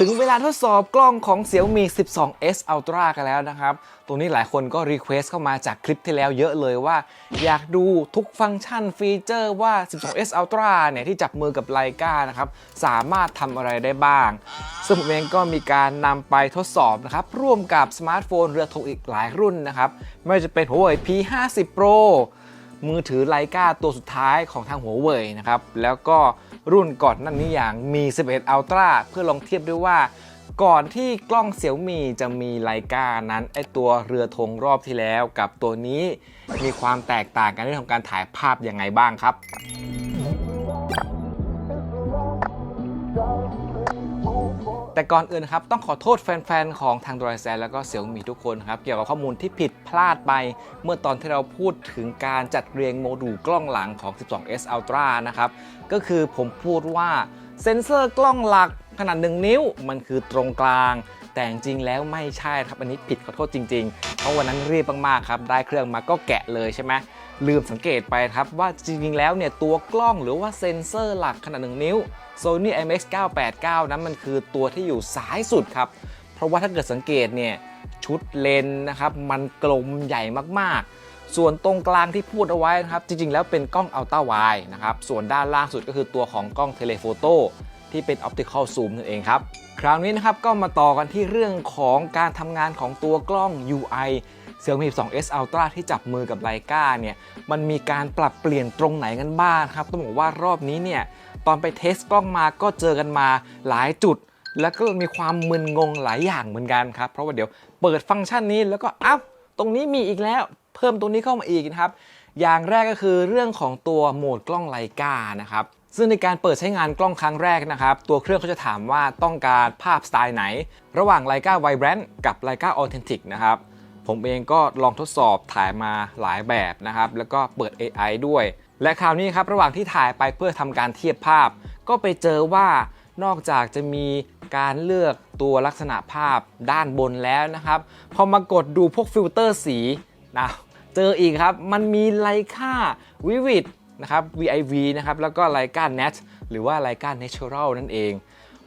ถึงเวลาทดสอบกล้องของ Xiaomi 12s Ultra กันแล้วนะครับ ตรงนี้หลายคนก็รีเควสเข้ามาจากคลิปที่แล้วเยอะเลยว่า อยากดูทุกฟังก์ชันฟีเจอร์ว่า 12s Ultra เนี่ย ที่จับมือกับไลกานะครับ สามารถทำอะไรได้บ้าง ซึ่งผมเองก็มีการนำไปทดสอบนะครับ ร่วมกับสมาร์ทโฟนเรือธงอีกหลายรุ่นนะครับ ไม่ว่าจะเป็น Huawei P50 Pro มือถือไลกาตัวสุดท้ายของทางหัวเว่ยนะครับแล้วก็ รุ่นก่อนนั่นนี้อย่างมี 11 Ultra เพื่อลองเทียบด้วยว่าก่อนที่กล้องเสี่ยวมีจะมีไลกานั้นไอตัวเรือธงรอบที่แล้วกับตัวนี้มีความแตกต่างกันในเรื่องของการถ่ายภาพยังไงบ้างครับ แต่ก่อนอื่นครับต้องขอโทษแฟนๆ ของทางดรายแซนแล้วก็เสี่ยวมีทุกคนครับเกี่ยวกับข้อมูลที่ผิดพลาดไป เมื่อตอนที่เราพูดถึงการจัดเรียงโมดูลกล้องหลังของ 12s Ultra นะครับก็คือผมพูดว่าเซ็นเซอร์กล้องหลักขนาด 1 นิ้วมันคือตรงกลางแต่จริงๆแล้วไม่ใช่ครับ อันนี้ผิดขอโทษจริงๆ เพราะวันนั้นรีบมากๆครับ ได้เครื่องมาก็แกะเลยใช่ไหม ลืมสังเกตไปครับว่าจริงๆแล้วเนี่ยตัวกล้องหรือว่าเซ็นเซอร์หลักขนาด 1 นิ้ว Sony IMX 989 นั้นมันคือตัวที่อยู่ซ้ายสุดครับ เพราะว่าถ้าเกิดสังเกตเนี่ยชุดเลนส์นะครับมันกลมใหญ่มากๆ ส่วนตรงกลางที่พูดเอาไว้นะครับ จริงๆแล้วเป็นกล้องอัลตร้าไวนะครับ ส่วนด้านล่างสุดก็คือตัวของกล้องเทเลโฟโต้ที่เป็นออปติคอลซูมนั่นเองครับ คราวนี้นะครับก็มาต่อกันที่เรื่องของการทำงานของตัวกล้อง UI Xiaomi 12s Ultra ที่จับมือกับไลกาเนี่ยมันมีการปรับเปลี่ยนตรงไหนกันบ้างครับ ต้องบอกว่ารอบนี้เนี่ยตอนไปเทสกล้องมาก็เจอกันมาหลายจุด แล้วก็มีความมึนงงหลายอย่างเหมือนกันครับ เพราะว่าเดี๋ยวเปิดฟังก์ชันนี้แล้วก็อ้าวตรงนี้มีอีกแล้วเพิ่มตรงนี้เข้ามาอีกนะครับ อย่างแรกก็คือเรื่องของตัวโหมดกล้องไลกานะครับซึ่งในการเปิดใช้งานกล้องครั้งแรกนะครับ ตัวเครื่องเขาจะถามว่าต้องการภาพสไตล์ไหน ระหว่างไลกา Vibrant กับไลกา Authentic นะครับ ผมเองก็ลองทดสอบถ่ายมาหลายแบบนะครับ แล้วก็เปิด AI ด้วย และคราวนี้ครับระหว่างที่ถ่ายไปเพื่อทำการเทียบภาพ ก็ไปเจอว่านอกจากจะมีการเลือกตัวลักษณะภาพด้านบนแล้วนะครับ พอมากดดูพวกฟิลเตอร์สีนะเจออีกครับ มันมีไลค่าวิวิดนะครับ VIV นะครับ แล้วก็ไลกา Nat หรือว่าไลกา Natural นั่นเอง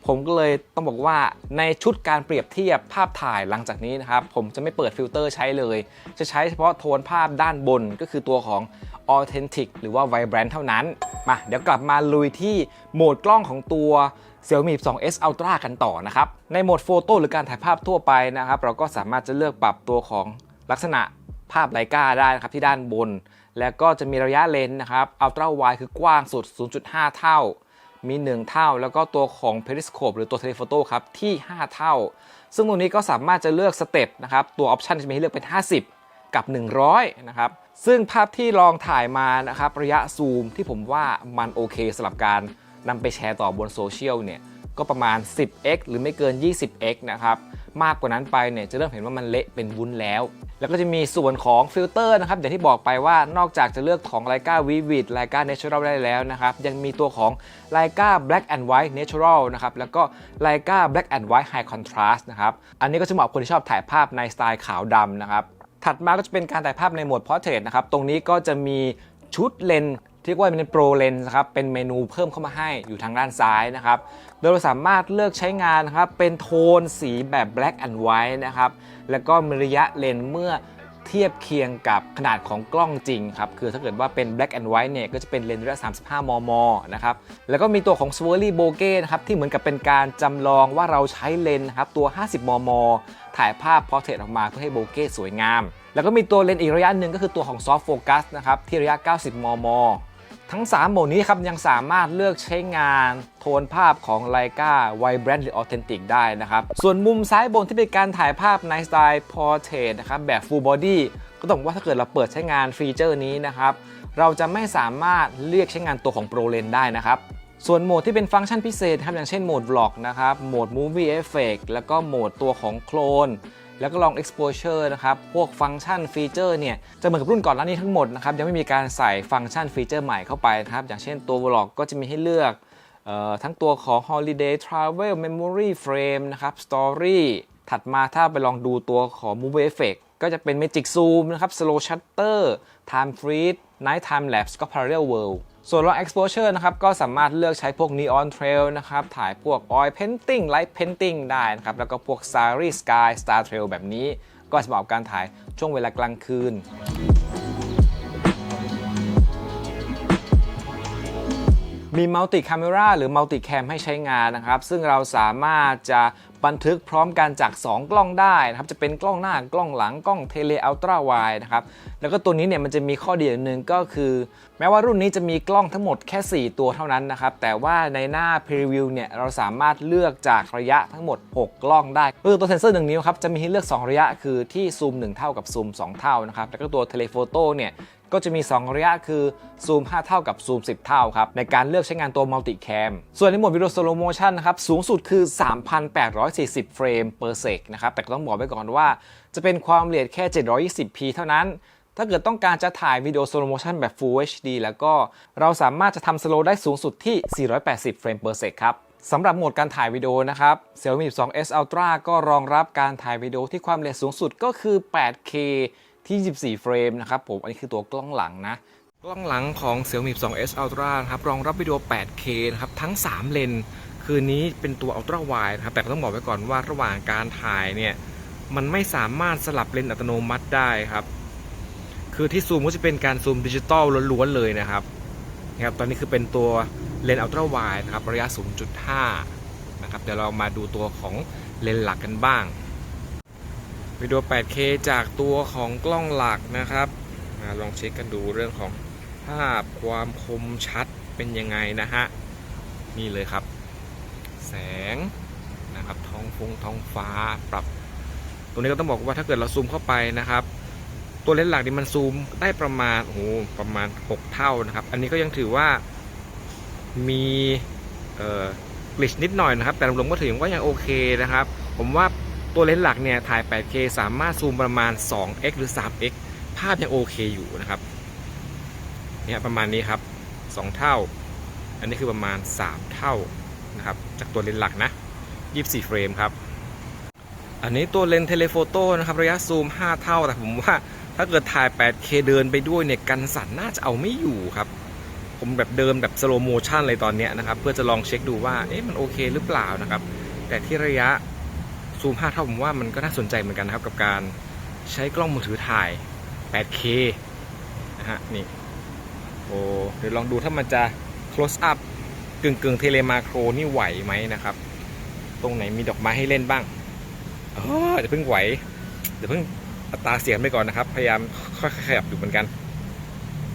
ผมก็เลยต้องบอกว่าในชุดการเปรียบเทียบภาพถ่ายหลังจากนี้นะครับ ผมจะไม่เปิดฟิลเตอร์ใช้เลย จะใช้เฉพาะโทนภาพด้านบนก็คือตัวของ Authentic หรือว่า Vibrant เท่านั้น มาเดี๋ยวกลับมาลุยที่โหมดกล้องของตัว Xiaomi 12s Ultra กันต่อนะครับ ในโหมดโฟโต้หรือการถ่ายภาพทั่วไปนะครับ เราก็สามารถจะเลือกปรับตัวของลักษณะภาพไลกาได้นะครับที่ด้านบน แล้วก็จะมีระยะเลนส์นะครับ Ultra Wide คือกว้างสุด 0.5 เท่า มี 1 เท่า แล้วก็ตัวของ Periscope หรือตัว Telephoto ครับที่ 5 เท่า ซึ่งตรงนี้ก็สามารถจะเลือกสเต็ปนะครับ ตัวออปชันจะมีให้เลือกเป็น 50 กับ 100 นะครับ ซึ่งภาพที่ลองถ่ายมานะครับ ระยะซูมที่ผมว่ามันโอเคสำหรับการนำไปแชร์ต่อบนโซเชียลเนี่ย ก็ประมาณ 10x หรือไม่เกิน 20x นะครับ มากกว่านั้นไปเนี่ยจะเริ่มเห็นว่ามันเละเป็นวุ้นแล้ว แล้วก็จะมีส่วนของฟิลเตอร์นะครับอย่างที่บอกไปว่านอกจากจะเลือกของไลกา Vivid ไลกา Natural ได้แล้วนะครับยังมีตัวของไลกา Black and White Natural นะครับแล้วก็ไลกา Black and White High Contrast นะครับอันนี้ก็จะเหมาะคนที่ชอบถ่ายภาพในสไตล์ขาวดำนะครับถัดมาก็จะเป็นการถ่ายภาพในโหมด Portrait นะครับตรงนี้ก็จะมีชุดเลนส์ เรียกว่าเป็นโปรเลนส์นะครับเป็นเมนูเพิ่มเข้ามาให้อยู่ทางด้านซ้ายนะครับ โดยเราสามารถเลือกใช้งานนะครับเป็นโทนสีแบบ black and white นะครับแล้วก็มีระยะเลนเมื่อเทียบเคียงกับขนาดของกล้องจริงครับ คือถ้าเกิดว่าเป็น black and white เนี่ย ก็จะเป็นเลนส์ระยะ 35 มม นะครับ แล้วก็มีตัวของ swirly bokeh นะครับ ที่เหมือนกับเป็นการจำลองว่าเราใช้เลนส์ครับ ตัว 50 มม ถ่ายภาพ portrait ออกมาเพื่อให้โบเก้สวยงาม แล้วก็มีตัวเลนส์อีกระยะหนึ่งก็คือตัวของ soft focus นะครับ ที่ระยะ 90 มม ทั้ง 3 โหมดนี้ครับยังสามารถเลือกใช้งานโทนภาพของ Leica Vibrant หรือ Authentic ได้นะครับ ส่วนมุมซ้ายบนที่เป็นการถ่ายภาพในสไตล์ Portrait นะครับแบบ Full Body ก็ต้องบอกว่าถ้าเกิดเราเปิดใช้งานฟีเจอร์นี้นะครับ เราจะไม่สามารถเรียกใช้งานตัวของ Pro Lens ได้นะครับ ส่วนโหมดที่เป็นฟังก์ชันพิเศษครับอย่างเช่นโหมด Vlog นะครับโหมด Movie Effect แล้วก็โหมดตัวของโคลน แล้วก็ลอง exposure นะครับ พวกฟังก์ชันฟีเจอร์เนี่ย จะเหมือนกับรุ่นก่อนหน้านี้ทั้งหมดนะครับ ยังไม่มีการใส่ฟังก์ชันฟีเจอร์ใหม่เข้าไปนะครับ อย่างเช่นตัว Vlog ก็จะมีให้เลือกออทั้งตัวของ Holiday Travel Memory Frame นะครับ Story ถัดมาถ้าไปลองดูตัวของ Movie Effect ก็จะเป็น Magic Zoom นะครับ Slow Shutter Time Freeze Night Time Lapse ก็ Parallel World ส่วน long exposure นะครับก็สามารถเลือกใช้พวก neon trail นะครับถ่ายพวก oil painting light painting ได้นะครับแล้วก็พวก starry sky star trail แบบนี้ ก็สำหรับการถ่ายช่วงเวลากลางคืนมีมัลติ c a m e r a หรือมัลติแคมให้ใช้งานนะครับ ซึ่งเราสามารถจะ บันทึกพร้อมกันจาก 2 กล้องได้นะครับจะเป็นกล้องหน้ากล้องหลังกล้องเทเลอัลตร้าไวนะครับแล้วก็ตัวนี้เนี่ยมันจะมีข้อดีอย่างหนึ่งก็คือ แม้ว่ารุ่นนี้จะมีกล้องทั้งหมดแค่ 4 ตัวเท่านั้นนะครับแต่ว่าในหน้า Preview เนี่ยเราสามารถเลือกจากระยะทั้งหมด 6 กล้องได้ก็คือตัวเซนเซอร์1นิ้วครับจะมีให้เลือก 2 ระยะคือที่ซูม 1 เท่ากับซูม 2 เท่านะครับแล้วก็ตัวเทเลโฟโต้เนี่ย ก็จะมี 2 ระยะคือซูม 5 เท่ากับซูม 10 เท่าครับ ในการเลือกใช้งานตัวมัลติแคมส่วนในโหมดวิดีโอ slow motion นะครับ สูงสุดคือ 3,840 เฟรม per sec นะครับ แต่ก็ต้องบอกไว้ก่อนว่า จะเป็นความละเอียดแค่ 720p เท่านั้น ถ้าเกิดต้องการจะถ่ายวิดีโอ slow motion แบบ full HD แล้วก็เราสามารถจะทำ slow ได้สูงสุดที่ 480 เฟรม per sec ครับสำหรับโหมดการถ่ายวิดีโอนะครับ Xiaomi 12s Ultra ก็รองรับการถ่ายวิดีโอที่ความละเอียดสูงสุดก็คือ 8K ที่ 24 เฟรมนะครับผมอันนี้คือตัวกล้องหลังนะ กล้องหลังของ Xiaomi 2S Ultra นะครับรองรับวิดีโอ 8K นะครับทั้ง 3 เลนคืนนี้เป็นตัว Ultra Wide นะครับแต่ก็ต้องบอกไว้ก่อนว่าระหว่างการถ่ายเนี่ยมันไม่สามารถสลับเลนอัตโนมัติได้ครับ คือที่ซูมก็จะเป็นการซูมดิจิตอลล้วนๆเลยนะครับนะครับ ตอนนี้คือเป็นตัวเลนอัลตร้าไวด์นะครับ ระยะ 0.5 นะครับ เดี๋ยวเรามาดูตัวของเลนหลักกันบ้าง วิดีโอ 8K จากตัวของกล้องหลักนะครับอาลองเช็คกันดูเรื่องของภาพความคมชัดเป็นยังไงนะฮะ นี่เลยครับ แสงนะครับท้องฟงท้องฟ้าปรับ ตรงนี้ก็ต้องบอกว่าถ้าเกิดเราซูมเข้าไปนะครับ ตัวเลนส์หลักนี่มันซูมได้ประมาณโอ้โหประมาณ 6 เท่านะครับ อันนี้ก็ยังถือว่ามีเอ่อกลิชนิดหน่อยนะครับ แต่รวมๆก็ถือว่ายังโอเคนะครับ ผมว่า ตัวเลนส์หลักเนี่ยถ่าย 8K สามารถซูมประมาณ 2x หรือ 3x ภาพยังโอเคอยู่นะครับเนี่ยประมาณนี้ครับ 2 เท่า อันนี้คือประมาณ 3 เท่านะครับจากตัวเลนส์หลักนะ 24 เฟรมครับ อันนี้ตัวเลนส์เทเลโฟโต้นะครับระยะซูม 5 เท่า แต่ผมว่าถ้าเกิดถ่าย 8K เดินไปด้วยเนี่ยกันสั่นน่าจะเอาไม่อยู่ครับ ผมแบบเดินแบบสโลโมชันเลยตอนเนี้ยนะครับ เพื่อจะลองเช็คดูว่าเอ๊ะมันโอเคหรือเปล่านะครับ แต่ที่ระยะ ซูม5เท่าผมว่ามันก็น่าสนใจเหมือนกันนะครับ กับการใช้กล้องมือถือถ่าย 8K นะฮะนี่โอ้เดี๋ยวลองดูถ้ามันจะ close up กึ่งกึ่งเทเลมาโครนี่ไหวไหมนะครับ ตรงไหนมีดอกไม้ให้เล่นบ้างอ๋อเดี๋ยวเพิ่งไหว เดี๋ยวเพิ่งตาเสียงไปก่อนนะครับ พยายามค่อยๆขยับอยู่เหมือนกัน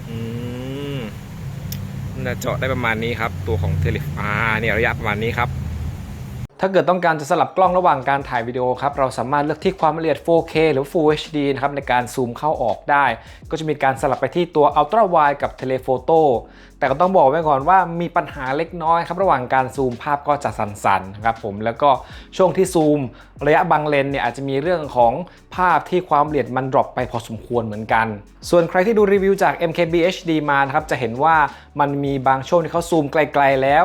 อืมน่าจะเจาะได้ประมาณนี้ครับ ตัวของเทเลอ่าเนี่ยระยะประมาณนี้ครับ ถ้าเกิดต้องการจะสลับกล้องระหว่างการถ่ายวิดีโอครับ เราสามารถเลือกที่ความละเอียด 4K หรือ Full HD นะครับในการซูมเข้าออกได้ ก็จะมีการสลับไปที่ตัว Ultra Wide กับ Telephoto แต่ก็ต้องบอกไว้ก่อนว่ามีปัญหาเล็กน้อยครับระหว่างการซูมภาพก็จะสั่นๆครับผมแล้วก็ช่วงที่ซูมระยะบางเลนเนี่ยอาจจะมีเรื่องของภาพที่ความละเอียดมันดรอปไปพอสมควรเหมือนกัน ส่วนใครที่ดูรีวิวจาก MKB HD มานะครับจะเห็นว่ามันมีบางช่วงที่เขาซูมไกล ๆ แล้ว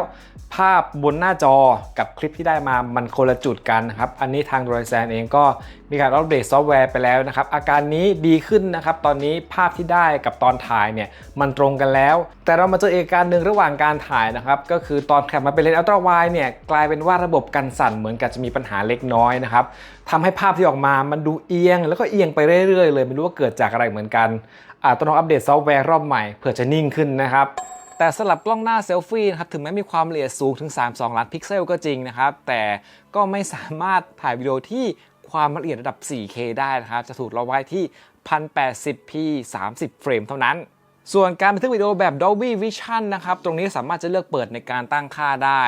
ภาพบนหน้าจอกับคลิปที่ได้มามันคนละจุดกันนะครับ อันนี้ทาง d r o i z e n เองก็มีการอัปเดตซอฟต์แวร์ไปแล้วนะครับ อาการนี้ดีขึ้นนะครับ ตอนนี้ภาพที่ได้กับตอนถ่ายเนี่ยมันตรงกันแล้ว แต่เรามาเจอเอกการหนึ่งระหว่างการถ่ายนะครับ ก็คือตอนแคปมาเป็นเลนส์อัลตร้าไวเนี่ยกลายเป็นว่าระบบกันสั่นเหมือนกับจะมีปัญหาเล็กน้อยนะครับทำให้ภาพที่ออกมามันดูเอียง แล้วก็เอียงไปเรื่อยๆเลยไม่รู้ว่าเกิดจากอะไรเหมือนกันอาจต้องลองอัปเดตซอฟต์แวร์รอบใหม่เพื่อจะนิ่งขึ้นนะครับ แต่สลับกล้องหน้าเซลฟี่นะครับถึงแม้มีความละเอียดสูงถึง 32 ล้านพิกเซลก็จริงนะครับแต่ก็ไม่สามารถถ่ายวิดีโอที่ความละเอียดระดับ 4K ได้นะครับจะถูกเราไว้ที่ 1080p 30 เฟรมเท่านั้นส่วนการบันทึกวิดีโอแบบ Dolby Vision นะครับ ตรงนี้สามารถจะเลือกเปิดในการตั้งค่าได้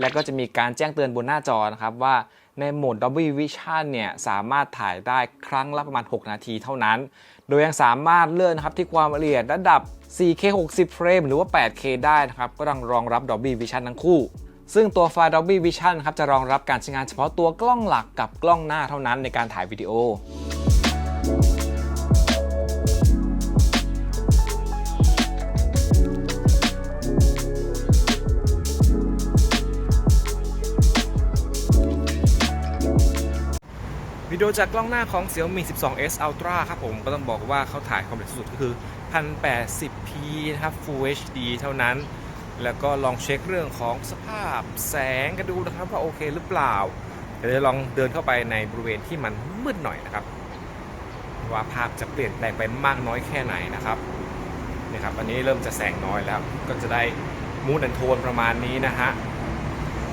และก็จะมีการแจ้งเตือนบนหน้าจอนะครับว่า ในโหมด Dolby Vision เนี่ยสามารถถ่ายได้ครั้งละประมาณ 6 นาทีเท่านั้น โดยยังสามารถเลื่อนนะครับที่ความละเอียดระดับ 4K 60 เฟรมหรือว่า 8K ได้นะครับ ก็ต้องรองรับ Dolby Vision ทั้งคู่ ซึ่งตัวไฟล์ Dolby Vision ครับจะรองรับการใช้งานเฉพาะตัวกล้องหลักกับกล้องหน้าเท่านั้นในการถ่ายวิดีโอ ดีโอจากกล้องหน้าของ Xiaomi 12s Ultra ครับผมก็ต้องบอกว่าเขาถ่ายความละเอียดสุดก็คือ 1080p นะครับ Full HD เท่านั้น แล้วก็ลองเช็คเรื่องของสภาพแสงกันดูนะครับว่าโอเคหรือเปล่าเดี๋ยวจะลองเดินเข้าไปในบริเวณที่มันมืดหน่อยนะครับ ว่าภาพจะเปลี่ยนแปลงไปมากน้อยแค่ไหนนะครับนี่ครับอันนี้เริ่มจะแสงน้อยแล้ว ก็จะได้มูดแอนโทนประมาณนี้นะฮะ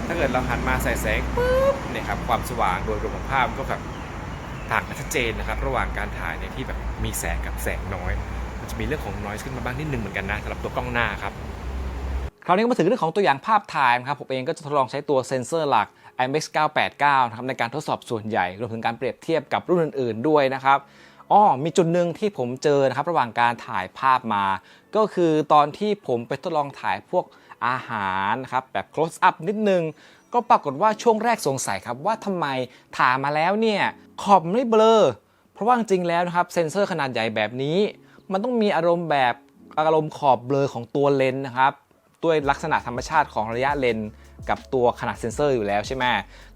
ถ้าเกิดเราหันมาใส่แสงปุ๊บเนี่ยครับความสว่างโดยรวมของภาพก็แบบ ต่างกันชัดเจนนะครับ ระหว่างการถ่ายในที่แบบมีแสงกับแสงน้อย มันจะมีเรื่องของ noise ขึ้นมาบ้างนิดนึงเหมือนกันนะสำหรับตัวกล้องหน้าครับคราวนี้ก็มาถึงเรื่องของตัวอย่างภาพถ่ายนะครับผมเองก็จะทดลองใช้ตัวเซ็นเซอร์หลัก IMX 989นะครับในการทดสอบส่วนใหญ่รวมถึงการเปรียบเทียบกับรุ่นอื่น ๆ ด้วยนะครับอ้อมีจุดหนึ่งที่ผมเจอนะครับระหว่างการถ่ายภาพมา ก็คือตอนที่ผมไปทดลองถ่ายพวกอาหารนะครับแบบ close up นิดนึง ก็ปรากฏว่าช่วงแรกสงสัยครับว่าทำไมถ่ายมาแล้วเนี่ยขอบไม่เบลอ เพราะว่าจริงแล้วนะครับเซ็นเซอร์ขนาดใหญ่แบบนี้ มันต้องมีอารมณ์แบบอารมณ์ขอบเบลอของตัวเลนส์นะครับด้วยลักษณะธรรมชาติของระยะเลนส์กับตัวขนาดเซ็นเซอร์อยู่แล้วใช่ไหม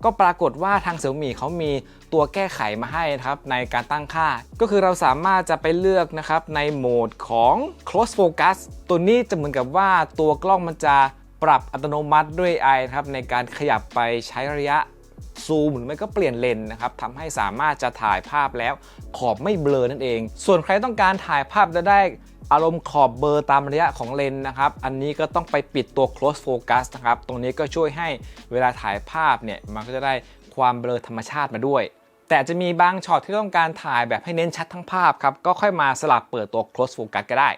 ก็ปรากฏว่าทางเซี่ยมี่เขามีตัวแก้ไขมาให้นะครับในการตั้งค่า ก็คือเราสามารถจะไปเลือกนะครับในโหมดของ close focus ตัวนี้จะเหมือนกับว่าตัวกล้องมันจะ ปรับอัตโนมัติด้วย AI ครับในการขยับไปใช้ระยะซูมหรือไม่ก็เปลี่ยนเลนนะครับทำให้สามารถจะถ่ายภาพแล้วขอบไม่เบลอนั่นเอง ส่วนใครต้องการถ่ายภาพจะได้อารมณ์ขอบเบลอตามระยะของเลนนะครับ อันนี้ก็ต้องไปปิดตัว close focus นะครับ ตรงนี้ก็ช่วยให้เวลาถ่ายภาพเนี่ย มันก็จะได้ความเบลอธรรมชาติมาด้วย แต่จะมีบางช็อตที่ต้องการถ่ายแบบให้เน้นชัดทั้งภาพครับ ก็ค่อยมาสลับเปิดตัว close focus ก็ได้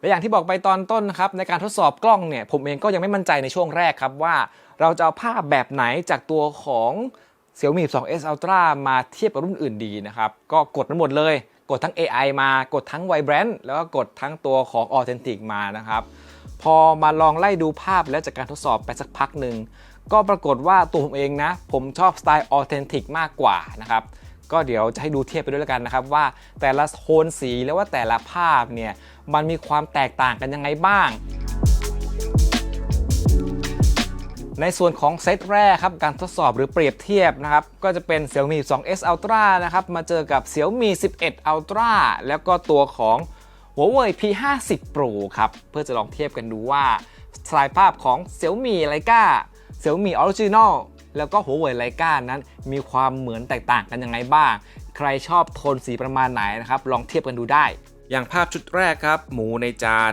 และอย่างที่บอกไปตอนต้นนะครับในการทดสอบกล้องเนี่ยผมเองก็ยังไม่มั่นใจในช่วงแรกครับว่า เราจะเอาภาพแบบไหนจากตัวของ Xiaomi 12s Ultra มาเทียบกับรุ่นอื่นดีนะครับก็กดมันหมดเลย กดทั้ง AI มากดทั้ง Vibrant แล้วก็กดทั้งตัวของ Authentic มานะครับพอมาลองไล่ดูภาพแล้วจากการทดสอบไปสักพักหนึ่งก็ปรากฏว่าตัวผมเองนะ ผมชอบสไตล์ Authentic มากกว่านะครับ ก็เดี๋ยวจะให้ดูเทียบไปด้วยแล้วกันนะครับว่าแต่ละโทนสีแล้วว่าแต่ละภาพเนี่ยมันมีความแตกต่างกันยังไงบ้าง ในส่วนของเซตแรกครับการทดสอบหรือเปรียบเทียบนะครับก็จะเป็น Xiaomi 12s Ultra นะครับมาเจอกับ Xiaomi 11 Ultra แล้วก็ตัวของ Huawei P50 Pro ครับเพื่อจะลองเทียบกันดูว่าสไตล์ภาพของ Xiaomi Leica Xiaomi Original แล้วก็ Huawei Leica นั้นมีความเหมือนแตกต่างกันยังไงบ้าง ใครชอบโทนสีประมาณไหนนะครับ ลองเทียบกันดูได้ อย่างภาพชุดแรกครับ หมูในจาน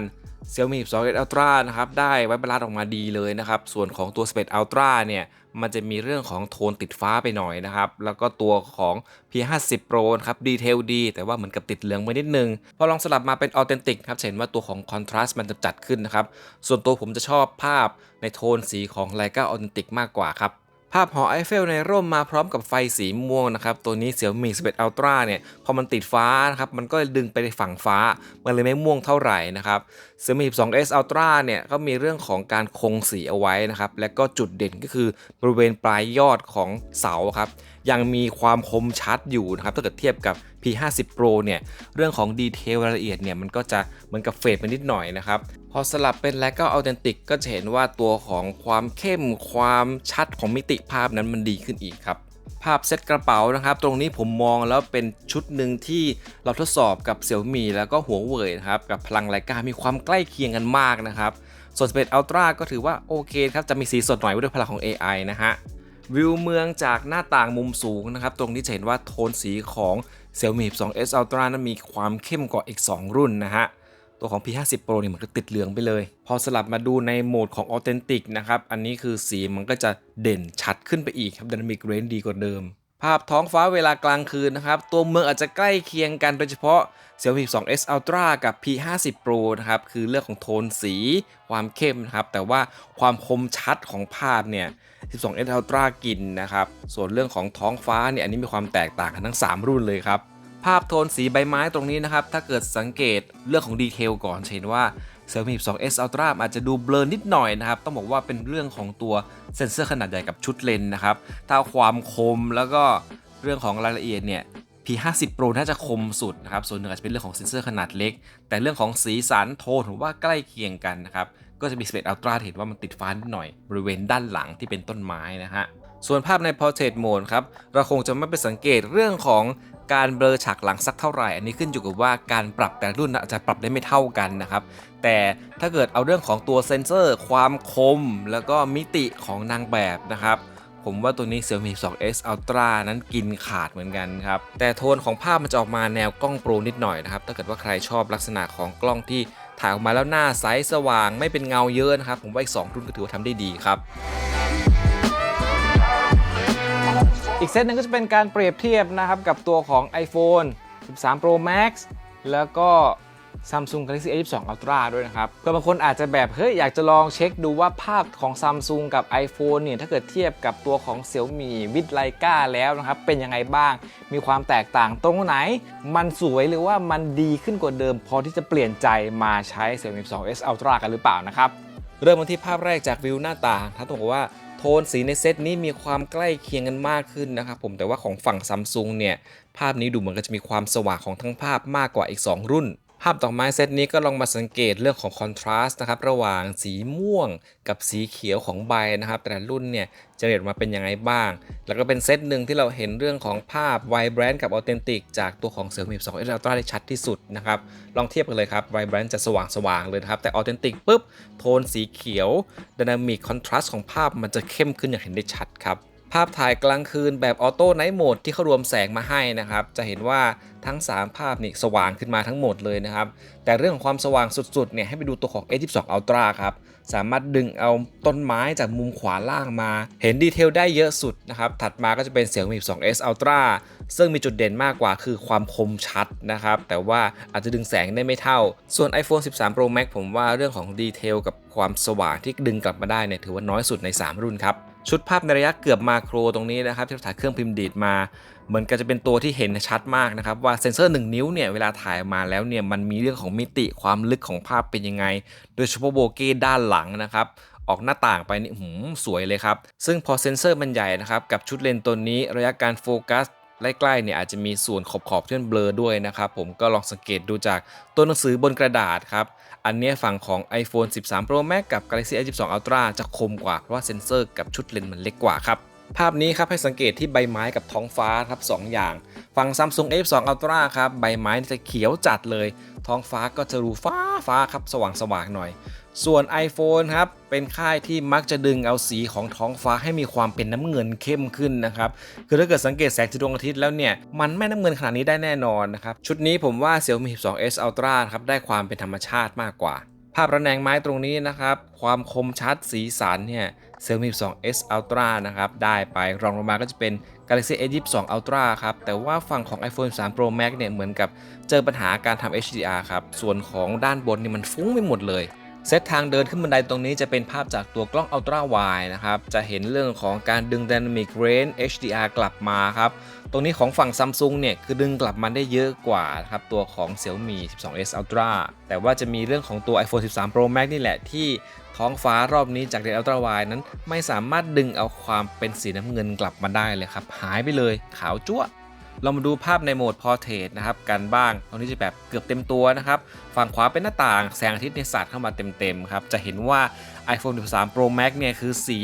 Xiaomi 12 Ultra นะครับ ได้ไว้บรัดออกมาดีเลยนะครับ ส่วนของตัว 11 Ultra เนี่ย มันจะมีเรื่องของโทนติดฟ้าไปหน่อยนะครับ แล้วก็ตัวของ P50 Pro นะครับ ดีเทลดี แต่ว่าเหมือนกับติดเหลืองไปนิดนึง พอลองสลับมาเป็น Authentic ครับจะเห็นว่าตัวของ Contrast มันจะจัดขึ้นนะครับ ส่วนตัวผมจะชอบภาพในโทนสีของ Leica Authentic มากกว่าครับ ภาพหอไอเฟลในร่มมาพร้อมกับไฟสีม่วงนะครับ ตัวนี้ Xiaomi 11 Ultra เนี่ย พอมันติดฟ้านะครับ มันก็ดึงไปในฝั่งฟ้า มันเลยไม่ม่วงเท่าไหร่นะครับ Xiaomi 12s Ultra เนี่ยก็มีเรื่องของการคงสีเอาไว้นะครับ และก็จุดเด่นก็คือบริเวณปลายยอดของเสาครับ ยังมีความคมชัดอยู่นะครับ ถ้าเกิดเทียบกับ P50 Pro เนี่ย เรื่องของดีเทลรายละเอียดเนี่ย มันก็จะเหมือนกับเฟดไปนิดหน่อยนะครับ พอสลับเป็นแล้วก็อ u เทนติกก็จะเห็นว่าตัวของความเข้มความชัดของมิติภาพนั้นมันดีขึ้นอีกครับ ภาพเซตกระเป๋านะครับ ตรงนี้ผมมองแล้วเป็นชุดหนึ่งที่เราทดสอบกับ Xiaomi แล้วก็หัวเว่ยนะครับ กับพลังไลกามีความใกล้เคียงกันมากนะครับ ส่วน11 Ultra ก็ถือว่าโอเคครับ จะมีสีสดหน่อยด้วยพลังของ AI นะฮะ วิวเมืองจากหน้าต่างมุมสูงนะครับ ตรงนี้จะเห็นว่าโทนสีของ Xiaomi 12s Ultra นั้นมีความเข้มกว่าอีก 2 รุ่นนะฮะ ตัวของ P50 Pro เนี่ยมันก็ติดเหลืองไปเลย พอสลับมาดูในโหมดของ Authentic นะครับ อันนี้คือสีมันก็จะเด่นชัดขึ้นไปอีกครับ Dynamic Range ดีกว่าเดิม ภาพท้องฟ้าเวลากลางคืนนะครับ ตัวเมืองอาจจะใกล้เคียงกันโดยเฉพาะ Xiaomi 12s Ultra กับ P50 Pro นะครับ คือเรื่องของโทนสี ความเข้มนะครับ แต่ว่าความคมชัดของภาพเนี่ย 12s Ultra กินนะครับ ส่วนเรื่องของท้องฟ้าเนี่ย อันนี้มีความแตกต่างกันทั้ง 3 รุ่นเลยครับ ภาพโทนสีใบไม้ตรงนี้นะครับ ถ้าเกิดสังเกตเรื่องของดีเทลก่อนเห็นว่า Xiaomi 12s Ultra อาจจะดูเบลอนิดหน่อยนะครับ ต้องบอกว่าเป็นเรื่องของตัวเซ็นเซอร์ขนาดใหญ่กับชุดเลนส์นะครับ ถ้าความคมแล้วก็เรื่องของรายละเอียดเนี่ย P50 Pro น่าจะคมสุดนะครับ ส่วนหนึ่งอาจจะเป็นเรื่องของเซ็นเซอร์ขนาดเล็ก แต่เรื่องของสีสันโทนผมว่าใกล้เคียงกันนะครับ ก็จะมี11 Ultra เห็นว่ามันติดฟ้านิดหน่อย บริเวณด้านหลังที่เป็นต้นไม้นะฮะส่วนภาพใน Portrait Mode ครับ เราคงจะไม่ไปสังเกตเรื่องของ การเบลอฉากหลังสักเท่าไหร่ อันนี้ขึ้นอยู่กับว่าการปรับแต่ละรุ่นอาจจะปรับได้ไม่เท่ากันนะครับ แต่ถ้าเกิดเอาเรื่องของตัวเซนเซอร์ ความคม แล้วก็มิติของนางแบบนะครับผมว่าตัวนี้ Xiaomi 2S Ultra นั้นกินขาดเหมือนกันครับ แต่โทนของภาพมันจะออกมาแนวกล้องโปรนิดหน่อยนะครับ ถ้าเกิดว่าใครชอบลักษณะของกล้องที่ถ่ายออกมาแล้วหน้าใสสว่าง ไม่เป็นเงาเยอะนะครับ ผมว่าอีก 2 รุ่นก็ถือว่าทำได้ดีครับ อีกเซตหนึ่งก็จะเป็นการเปรียบเทียบนะครับกับตัวของ iPhone 13 Pro Max แล้วก็ Samsung Galaxy A22 Ultra ด้วยนะครับเพื่อบางคนอาจจะแบบเฮ้ยอยากจะลองเช็คดูว่าภาพของ Samsung กับ iPhone เนี่ยถ้าเกิดเทียบกับตัวของ Xiaomi วิดไลกาแล้วนะครับ เป็นยังไงบ้าง มีความแตกต่างตรงไหน มันสวยหรือว่ามันดีขึ้นกว่าเดิม พอที่จะเปลี่ยนใจมาใช้ Xiaomi 2S Ultra กันหรือเปล่านะครับ เริ่มกันที่ภาพแรกจากวิวหน้าต่างครับต้องบอกว่า โทนสีในเซตนี้มีความใกล้เคียงกันมากขึ้นนะครับผมแต่ว่าของฝั่งซัมซุงเนี่ยภาพนี้ดูเหมือนก็จะมีความสว่างของทั้งภาพมากกว่าอีก 2 รุ่น ภาพดอกไม้เซตนี้ก็ลองมาสังเกตเรื่องของคอนทราสต์นะครับระหว่างสีม่วงกับสีเขียวของใบนะครับ แต่ละรุ่นเนี่ยจะเรียนมาเป็นยังไงบ้าง แล้วก็เป็นเซตหนึ่งที่เราเห็นเรื่องของภาพไวแบรนด์กับออเทนติกจากตัวของ Xiaomi 2 S Ultra ได้ชัดที่สุดนะครับ ลองเทียบกันเลยครับไวแบรนด์จะสว่างสว่างๆเลยครับ แต่ออเทนติกปุ๊บ โทนสีเขียวดินามิกคอนทราสต์ของภาพมันจะเข้มขึ้นอย่างเห็นได้ชัดครับ ภาพถ่ายกลางคืนแบบออโต้ไนท์โหมดที่เขารวมแสงมาให้นะครับ จะเห็นว่าทั้ง 3 ภาพนี่สว่างขึ้นมาทั้งหมดเลยนะครับ แต่เรื่องของความสว่างสุดๆเนี่ยให้ไปดูตัวของ A22 Ultra ครับ สามารถดึงเอาต้นไม้จากมุมขวาล่างมา เห็นดีเทลได้เยอะสุดนะครับ ถัดมาก็จะเป็น Xiaomi 2S Ultra ซึ่งมีจุดเด่นมากกว่าคือความคมชัดนะครับ แต่ว่าอาจจะดึงแสงได้ไม่เท่า ส่วน iPhone 13 Pro Max ผมว่าเรื่องของดีเทลกับความสว่างที่ดึงกลับมาได้เนี่ยถือว่าน้อยสุดใน 3 รุ่นครับ ชุดภาพในระยะเกือบมาโครตรงนี้นะครับที่เราถ่ายเครื่องพิมพ์ดีดมา เหมือนกันจะเป็นตัวที่เห็นชัดมากนะครับ ว่าเซ็นเซอร์ 1 นิ้วเนี่ยเวลาถ่ายมาแล้วเนี่ยมันมีเรื่องของมิติความลึกของภาพเป็นยังไง โดยเฉพาะโบเก้ด้านหลังนะครับออกหน้าต่างไปนี่หืมสวยเลยครับ ซึ่งพอเซ็นเซอร์มันใหญ่นะครับ กับชุดเลนส์ตัวนี้ระยะการโฟกัส ใกล้ๆเนี่ยอาจจะมีส่วนขอบๆที่มันเบลอด้วยนะครับผมก็ลองสังเกตดูจากตัวหนังสือบนกระดาษครับ อันนี้ฝั่งของ iPhone 13 Pro Max กับ Galaxy S22 Ultra จะคมกว่าเพราะว่าเซ็นเซอร์กับชุดเลนส์มันเล็กกว่าครับภาพนี้ครับให้สังเกตที่ใบไม้กับท้องฟ้าครับสองอย่าง ฝั่ง Samsung A22 Ultra ครับใบไม้จะเขียวจัดเลย ท้องฟ้าก็จะรูฟ้าฟ้าครับสว่างสว่างหน่อย ส่วน iPhone ครับ เป็นค่ายที่มักจะดึงเอาสีของท้องฟ้าให้มีความเป็นน้ำเงินเข้มขึ้นนะครับ คือถ้าเกิดสังเกตแสงจากดวงอาทิตย์แล้วเนี่ย มันไม่น้ำเงินขนาดนี้ได้แน่นอนนะครับ ชุดนี้ผมว่า Xiaomi 12s Ultra ครับ ได้ความเป็นธรรมชาติมากกว่า ภาพระแนงไม้ตรงนี้นะครับ ความคมชัดสีสันเนี่ย Xiaomi 12s Ultra นะครับ ได้ไปรองลงมาก็จะเป็น Galaxy S22 Ultra ครับ แต่ว่าฝั่งของ iPhone 13 Pro Max เนี่ยเหมือนกับเจอปัญหาการทำ HDR ครับ ส่วนของด้านบนนี่มันฟุ้งไปหมดเลย เซตทางเดินขึ้นบันไดตรงนี้จะเป็นภาพจากตัวกล้อง Ultra Wide นะครับ จะเห็นเรื่องของการดึง Dynamic Range HDR กลับมาครับ ตรงนี้ของฝั่ง Samsung เนี่ย คือดึงกลับมาได้เยอะกว่าครับ ตัวของ Xiaomi 12s Ultra แต่ว่าจะมีเรื่องของตัว iPhone 13 Pro Max นี่แหละที่ท้องฟ้ารอบนี้จากเลนส์ Ultra Wide นั้น ไม่สามารถดึงเอาความเป็นสีน้ำเงินกลับมาได้เลยครับ หายไปเลยขาวจั๊วะ เรามาดูภาพในโหมด Portrait นะครับกันบ้างตรงนี้จะแบบเกือบเต็มตัวนะครับ ฝั่งขวาเป็นหน้าต่างแสงอาทิตย์ในยสาดเข้ามาเต็มๆครับ จะเห็นว่า iPhone 13 Pro Max เนี่ยคือสี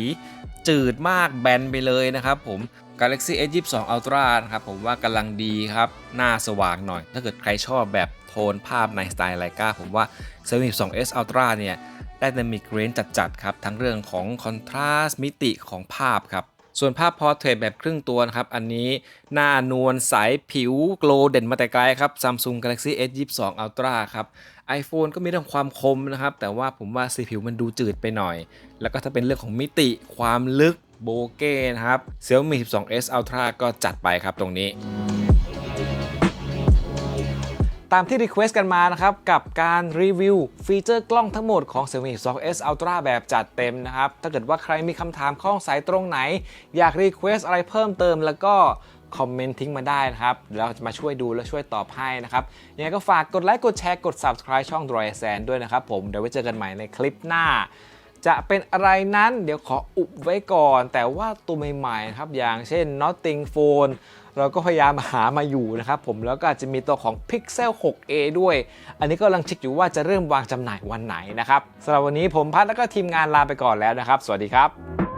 จืดมากแบนไปเลยนะครับผม Galaxy S22 Ultra นะครับผมว่ากำลังดีครับ หน้าสว่างหน่อย ถ้าเกิดใครชอบแบบโทนภาพในสไตล์ไลกาผมว่า Xiaomi 12s Ultra เนี่ยได้ Dynamic Range จัดๆครับ ทั้งเรื่องของ Contrast มิติของภาพครับ ส่วนภาพพอร์เทรตแบบครึ่งตัวนะครับ อันนี้หน้านวลใสผิวโกลเด่นมาแต่ไกลครับ Samsung Galaxy S22 Ultra ครับ iPhone ก็มีเรื่องความคมนะครับ แต่ว่าผมว่าสีผิวมันดูจืดไปหน่อย แล้วก็ถ้าเป็นเรื่องของมิติความลึกโบเก้นะครับ Xiaomi 12s Ultra ก็จัดไปครับตรงนี้ ตามที่รีเควสกันมานะครับ กับการรีวิวฟีเจอร์กล้องทั้งหมดของ Xiaomi 2S Ultra แบบจัดเต็มนะครับ ถ้าเกิดว่าใครมีคำถามข้องสายตรงไหน อยากรีเควสอะไรเพิ่มเติมแล้วก็คอมเมนต์ทิ้งมาได้นะครับแล้วเราจะมาช่วยดูและช่วยตอบให้นะครับ ยังไงก็ฝากกดไลค์ กดแชร์ กด Subscribe ช่อง d r o y s a n ด้วยนะครับผม เดี๋ยวไว้เจอกันใหม่ในคลิปหน้า จะเป็นอะไรนั้นเดี๋ยวขออุบไว้ก่อน แต่ว่าตัวใหม่ๆนะครับ อย่างเช่น Nothing Phone เราก็พยายามหามาอยู่นะครับผมแล้วก็อาจจะมีตัวของ Pixel 6a ด้วย อันนี้ก็กำลังเช็คอยู่ว่าจะเริ่มวางจำหน่ายวันไหนนะครับสำหรับวันนี้ผมพัดแล้วก็ทีมงานลาไปก่อนแล้วนะครับ สวัสดีครับ